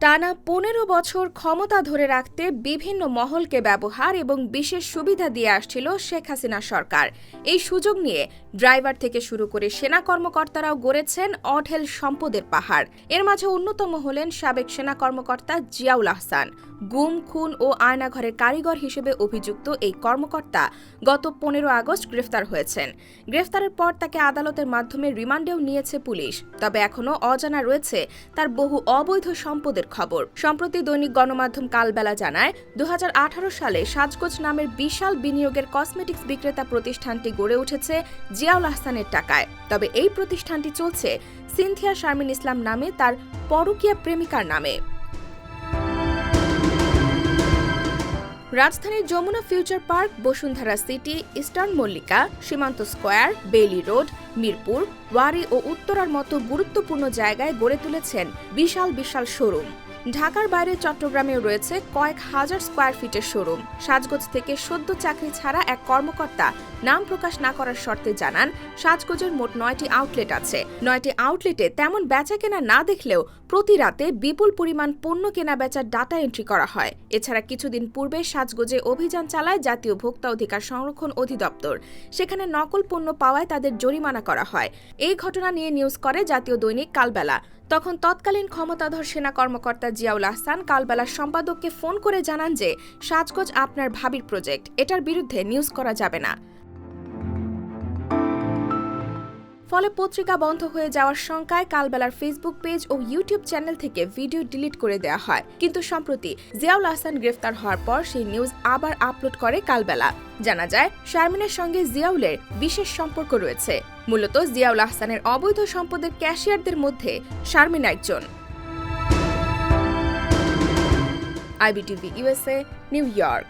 টানা পনেরো বছর ক্ষমতা ধরে রাখতে বিভিন্ন মহলকে ব্যবহার এবং বিশেষ সুবিধা দিয়ে আসছিল শেখ হাসিনা সরকার। এই সুযোগ নিয়ে ড্রাইভার থেকে শুরু করে সেনা কর্মকর্তারাও গড়েছেন অঢেল সম্পদের পাহাড়। এর মাঝে অন্যতম হলেন সাবেক সেনা কর্মকর্তা জিয়াউল আহসান। গুম, খুন ও আয়নাঘরের কারিগর হিসেবে অভিযুক্ত এই কর্মকর্তা গত পনেরো আগস্ট গ্রেফতার হয়েছেন। গ্রেফতারের পর তাকে আদালতের মাধ্যমে রিমান্ডেও নিয়েছে পুলিশ। তবে এখনও অজানা রয়েছে তার বহু অবৈধ সম্পদের খবর। সম্প্রতি দৈনিক গণমাধ্যম কালবেলা জানায় দু হাজার আঠারো সালে সাজগোজ নামের বিশাল বিনিয়োগের কসমেটিক্স বিক্রেতা প্রতিষ্ঠানটি গড়ে উঠেছে জিয়াউল আহসানের টাকায়। তবে এই প্রতিষ্ঠানটি চলছে সিনথিয়া শারমিন ইসলাম নামে তার পরকীয়া প্রেমিকার নামে। রাজধানীর Jamuna future park, Bashundhara city, eastern Mallika, Simanta square, Bailey road, Mirpur, Wari ও উত্তরার মতো গুরুত্বপূর্ণ জায়গায় গড়ে তুলেছেন বিশাল বিশাল শোরুম। ঢাকার বাইরে চট্টগ্রামেও রয়েছে কয়েক হাজার স্কোয়ার ফিটের শোরুম সাজগোজ থেকে সদ্য চাকরি ছাড়া এক কর্মকর্তা নাম প্রকাশ না করার শর্তে জানান, সাজগোজের মোট নয়টি আউটলেট আছে। নয়টি আউটলেটে তেমন বেচা কেনা না দেখলেও প্রতি রাতে বিপুল পরিমাণ পণ্য কেনা বেচার ডাটা এন্ট্রি করা হয়। এছাড়া কিছুদিন পূর্বে সাজগোজে অভিযান চালায় জাতীয় ভোক্তা অধিকার সংরক্ষণ অধিদপ্তর। সেখানে নকল পণ্য পাওয়ায় তাদের জরিমানা করা হয়। এই ঘটনা নিয়ে নিউজ করে জাতীয় দৈনিক কালবেলা। তখন তৎকালীন ক্ষমতাধর সেনা কর্মকর্তা জিয়াউল আহসান কালবেলার সম্পাদককে ফোন করে জানান যে, সাজগোজ আপনার ভাবির প্রজেক্ট, এটার বিরুদ্ধে নিউজ করা যাবে না। ফলে পত্রিকা বন্ধ হয়ে যাওয়ার শঙ্কায় কালবেলার ফেসবুক পেজ ও ইউটিউব চ্যানেল থেকে ভিডিও ডিলিট করে দেওয়া হয়। কিন্তু সম্প্রতি জিয়াউল আহসান গ্রেফতার হওয়ার পর সেই নিউজ আবার আপলোড করে কালবেলা। জানা যায়, শারমিনের সঙ্গে জিয়াউলের বিশেষ সম্পর্ক রয়েছে। মূলত জিয়াউল আহসানের অবৈধ সম্পদের ক্যাশিয়ারদের মধ্যে শারমিন একজন। IBTV USA new York